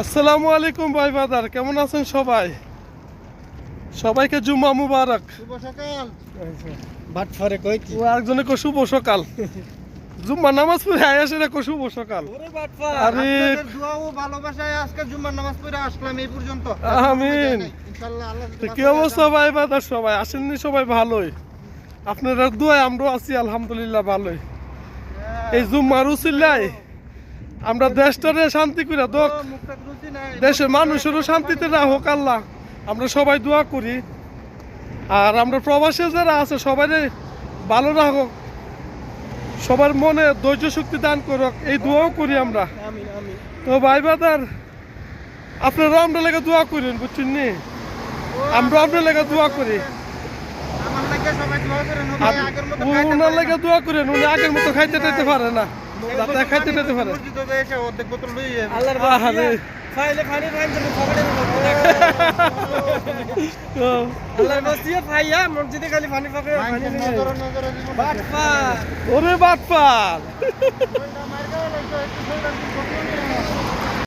আসসালামু আলাইকুম ভাই বাদার কেমন আছেন সবাই? সবাইকে জুম্মা মুবারক। শুভ সকাল। বাট ফারে কই কি? ও একজনে কো শুভ সকাল। জুম্মা নামাজ পড়ে আয়াসে না কো শুভ সকাল। ওরে বাট আরে দোয়া ও ভালোবাসায় আজকে জুম্মার নামাজ পড়ে আসলাম এই পর্যন্ত। আমিন। ইনশাআল্লাহ আল্লাহ কি অবস্থা ভাই বাদার সবাই? আসেননি সবাই ভালোই। আপনারা দোয়ায় আমরাও আছি আলহামদুলিল্লাহ ভালোই। এই জুম্মার উচিল্লাই আমরা দেশটারে শান্তি করে দোক। দেশের মানুষেরও শান্তিতে রাখুক আল্লাহ আমরা সবাই দোয়া করি। আর আমরা প্রবাসে যারা আছে সবাই ভালো রাখুক। সবার মনে ধৈর্য শক্তি দান করুক এই দোয়াও করি আমরা। তো ভাই বাদার আপনারা আমরা লেগে দোয়া করেন বুঝছেন নি? আমরা আপনার লেগে দোয়া করি। আমার লাগে সবাই দোয়া করেন আগের মতো উনার লেগে দোয়া করেন উনি আগের মতো খাইতে টাইতে পারে না। খাইতে পারে। মসজিদে এসে অর্ধেক বোতল লই যাবে আল্লাহর তো আল্লাহর মসজিদে খালি পানি পাকে পানি মানুষের নিয়ে। নজরে নজরে বাট পা ওরে মার একটু